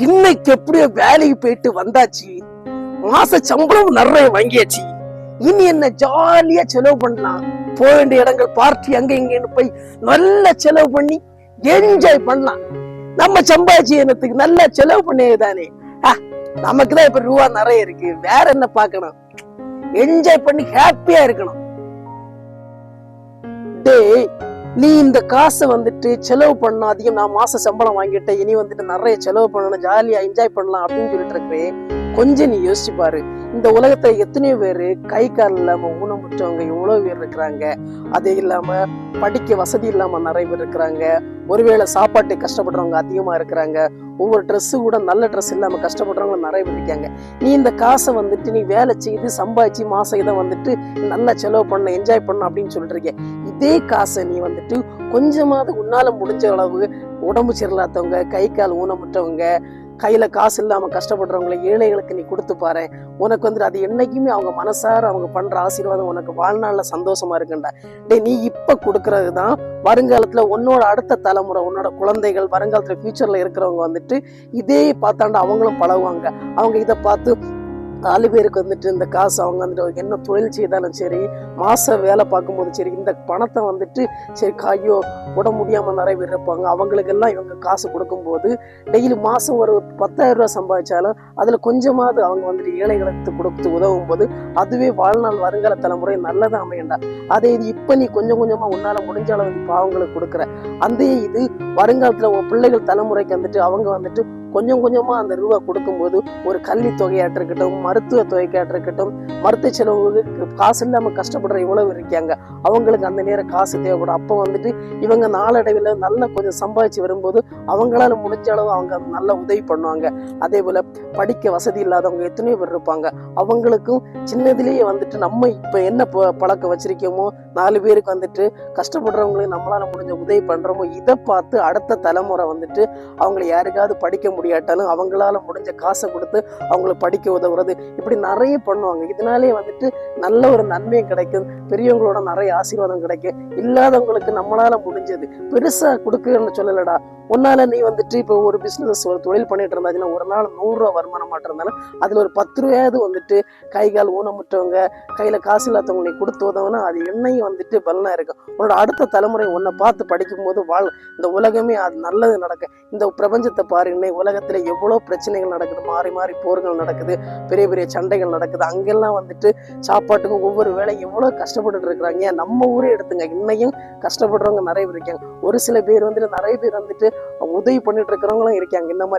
இன்னைக்கு எப்படியோ வேலைக்கு போயிட்டு வந்தாச்சு. மாச சம்பளம் நிறைய வாங்கியாச்சு. இனி என்ன ஜாலியா செலவு பண்ணலாம். போக வேண்டிய இடங்கள் பார்ட்டி அங்க இங்கன்னு போய் நல்ல செலவு பண்ணி என்ஜாய் பண்ணலாம். நம்ம சம்பாதிச்சு என்னத்துக்கு நல்லா செலவு பண்ணே தானே. நமக்கு தான் இப்ப ரூபா நிறைய இருக்கு. வேற என்ன பார்க்கணும்? என்ஜாய் பண்ணி ஹாப்பியா இருக்கணும். டேய் நீ இந்த காசை வந்துட்டு செலவு பண்ண அதிகம் நான் மாச சம்பளம் வாங்கிட்டேன். இனி வந்துட்டு நிறைய செலவு பண்ணணும் ஜாலியா என்ஜாய் பண்ணலாம் அப்படின்னு சொல்லிட்டு இருக்கிறேன். கொஞ்சம் நீ யோசிச்சு பாரு. இந்த உலகத்துல எத்தனையோ பேர் கை கால் இல்லாம ஊனமுற்றவங்க எவ்வளோ பேர் இருக்கிறாங்க. அதே இல்லாம படிக்க வசதி இல்லாம நிறைய பேர் இருக்கிறாங்க. ஒருவேளை சாப்பாட்டு கஷ்டப்படுறவங்க அதிகமா இருக்கிறாங்க. ஒவ்வொரு ட்ரெஸ்ஸு கூட நல்ல ட்ரெஸ் இல்லாம கஷ்டப்படுறவங்க நிறைய பேர் இருக்காங்க. நீ இந்த காசை வந்துட்டு நீ வேலை செய்து சம்பாதிச்சு மாசம் இதை வந்துட்டு நல்லா செலவு பண்ண என்ஜாய் பண்ண அப்படின்னு சொல்லிட்டு இதே காசை நீ வந்துட்டு கொஞ்சமாவது உன்னால முடிஞ்ச அளவு உடம்பு சரியில்லாதவங்க கை கால் ஊனமுற்றவங்க கையில் காசு இல்லாமல் கஷ்டப்படுறவங்களை ஏழைகளுக்கு நீ கொடுத்து பாரு உனக்கு வந்துட்டு அது என்னைக்குமே அவங்க மனசார அவங்க பண்ற ஆசீர்வாதம் உனக்கு வாழ்நாளில் சந்தோஷமா இருக்குண்டா. டே நீ இப்ப கொடுக்கறது தான் வருங்காலத்துல உன்னோட அடுத்த தலைமுறை உன்னோட குழந்தைகள் வருங்காலத்துல ஃபியூச்சர்ல இருக்கிறவங்க வந்துட்டு இதே பார்த்தாண்டா அவங்களும் பழகுவாங்க. அவங்க இதை பார்த்து நாலு பேருக்கு வந்துட்டு இந்த காசு அவங்க வந்துட்டு என்ன தொழில் செய்தாலும் சரி மாதம் வேலை பார்க்கும்போது சரி இந்த பணத்தை வந்துட்டு சரி காயோ உட முடியாமல் நிறைய பேர் இருப்பாங்க. அவங்களுக்கெல்லாம் இவங்க காசு கொடுக்கும்போது டெய்லி மாதம் ஒரு பத்தாயிரம் ரூபா சம்பாதிச்சாலும் அதில் கொஞ்சமாவது அவங்க வந்துட்டு ஏழைகளுக்கு கொடுத்து உதவும் போது அதுவே வாழ்நாள் வருங்கால தலைமுறை நல்லதாக அமையண்டா. அதே இது இப்போ நீ கொஞ்சம் கொஞ்சமாக உன்னால் முடிஞ்ச அளவு பாவங்களுக்கு கொடுக்குற. அந்த இது வருங்காலத்தில் உன் பிள்ளைகள் தலைமுறைக்கு வந்துட்டு அவங்க வந்துட்டு கொஞ்சம் கொஞ்சமாக அந்த ரூபா கொடுக்கும்போது ஒரு கல்வி தொகையாட்டு இருக்கட்டும் மருத்துவ தொகையாட்டு இருக்கட்டும் மருத்துவ செலவுக்கு காசு இல்லாமல் கஷ்டப்படுற இவ்வளவு இருக்காங்க அவங்களுக்கு அந்த நேரம் காசு தேவைப்படும். அப்போ வந்துட்டு இவங்க நாளடைவில் நல்லா கொஞ்சம் சம்பாதிச்சு வரும்போது அவங்களால முடிஞ்ச அளவு அவங்க நல்ல உதவி பண்ணுவாங்க. அதே போல் படிக்க வசதி இல்லாதவங்க எத்தனையோ பேர் இருப்பாங்க. அவங்களுக்கும் சின்னதுலேயே வந்துட்டு நம்ம இப்போ என்ன ப- பழக்கம் வச்சிருக்கோமோ நாலு பேருக்கு வந்துட்டு கஷ்டப்படுறவங்களுக்கு நம்மளால முடிஞ்ச உதவி பண்றோமோ இதை பார்த்து அடுத்த தலைமுறை வந்துட்டு அவங்களை யாருக்காவது படிக்க முடியாட்டாலும் அவங்களால முடிஞ்ச காசை கொடுத்து அவங்களை படிக்க உதவுறது. இப்படி நிறைய பண்ணுவாங்க. இதனாலே வந்துட்டு நல்ல ஒரு நன்மையும் கிடைக்கும். பெரியவங்களோட நிறைய ஆசீர்வாதம் கிடைக்கும். இல்லாதவங்களுக்கு நம்மளால முடிஞ்சது. பெருசா கொடுக்குன்னு சொல்லலடா. உன்னால நீ வந்துட்டு இப்போ ஒரு பிஸ்னஸ் ஒரு தொழில் பண்ணிட்டு இருந்தாச்சுன்னா ஒரு நாள் நூறுரூவா வருமானம் மாட்டிருந்தாலும் அதில் ஒரு பத்து ரூபாயாவது வந்துட்டு கை கால் ஊனமுற்றவங்க கையில் காசு இல்லாதவங்க நீ கொடுத்து உதவுனா அது என்னையும் வந்துட்டு பலனாக இருக்கும். உன்னோட அடுத்த தலைமுறை உன்னை பார்த்து படிக்கும் போது வாழ். இந்த உலகமே அது நல்லது நடக்கும். இந்த பிரபஞ்சத்தை பாரு உலகத்தில் எவ்வளோ பிரச்சனைகள் நடக்குது. மாறி மாறி போர்கள் நடக்குது. பெரிய பெரிய சண்டைகள் நடக்குது. அங்கெல்லாம் வந்துட்டு சாப்பாட்டுக்கும் ஒவ்வொரு வேலை எவ்வளோ கஷ்டம் கஷ்டப்பட்டுட்டு இருக்கிறாங்க நம்ம ஊரே எடுத்துங்க. இன்னையும் கஷ்டப்படுறவங்க நிறைய பேர் இருக்காங்க. ஒரு சில பேர் வந்துட்டு நிறைய பேர் வந்துட்டு உதவி பண்ணிட்டு இருக்கிறவங்களும் இருக்காங்க. இந்த மாதிரி